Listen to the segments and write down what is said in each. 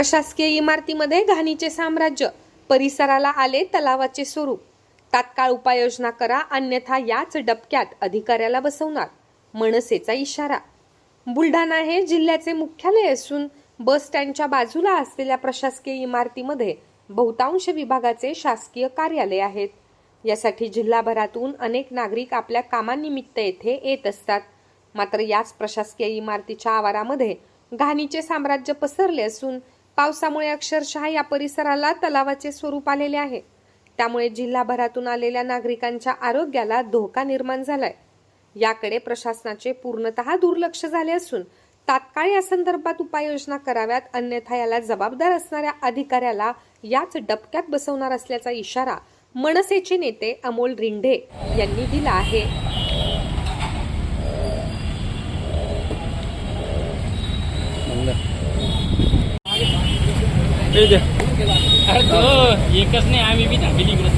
प्रशासकीय इमारतीमध्ये घाणीचे साम्राज्य परिसराला आले तलावाचे स्वरूप. तात्काळ उपाययोजना करा अन्यथा याच डबक्यात अधिकाऱ्याला बसवणार मनसेचा इशारा. बुलढाणा हे जिल्ह्याचे मुख्यालय असून बस स्टँडच्या बाजूला असलेल्या प्रशासकीय इमारतीमध्ये बहुतांश विभागाचे शासकीय कार्यालय आहेत. यासाठी जिल्हाभरातून अनेक नागरिक आपल्या कामानिमित्त येथे येत असतात. मात्र याच प्रशासकीय इमारतीच्या आवारामध्ये घाणीचे साम्राज्य पसरले असून पावसामुळे अक्षरशः या परिसराला तलावाचे स्वरूप आलेले आहे. त्यामुळे जिल्हाभरातून आलेल्या नागरिकांच्या आरोग्याला धोका निर्माण झालाय. याकडे प्रशासनाचे पूर्णतः दुर्लक्ष झाले असून तात्काळ या संदर्भात उपाययोजना कराव्यात अन्यथा याला जबाबदार असणाऱ्या अधिकाऱ्याला याच डबक्यात बसवणार असल्याचा इशारा मनसेचे नेते अमोल रिंढे यांनी दिला आहे. अरे तो एकच नाही आम्ही बी थांबली इकडे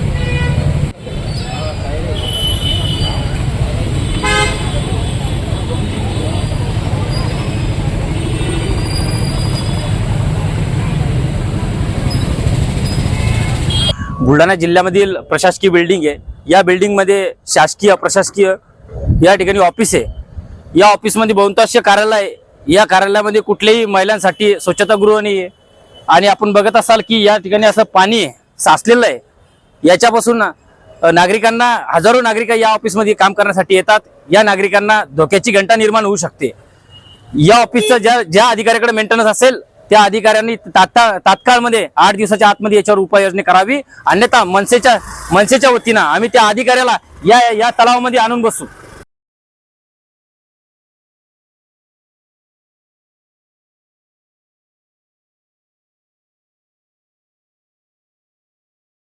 बुलढाणा जिल्ह्यामधील प्रशासकीय बिल्डिंग आहे. या बिल्डिंगमध्ये शासकीय प्रशासकीय या ठिकाणी ऑफिस आहे. या ऑफिसमध्ये बहुतांश कार्यालय या कार्यालयामध्ये कुठल्याही महिलांसाठी स्वच्छतागृह नाही आहे आणि आपण बघत असाल की या ठिकाणी असं पाणी आहे, साचलेलं आहे. याच्यापासून नागरिकांना हजारो नागरिक या ऑफिसमध्ये काम करण्यासाठी येतात. या नागरिकांना धोक्याची घंटा निर्माण होऊ शकते. या ऑफिसचं ज्या ज्या अधिकाऱ्याकडे मेंटेनन्स असेल त्या अधिकाऱ्यांनी तात्काळ तात्काळमध्ये आठ दिवसाच्या आतमध्ये याच्यावर उपाययोजना करावी. अन्यथा मनसेच्या मनसेच्या वतीनं आम्ही त्या अधिकाऱ्याला या या तलावामध्ये आणून बसू.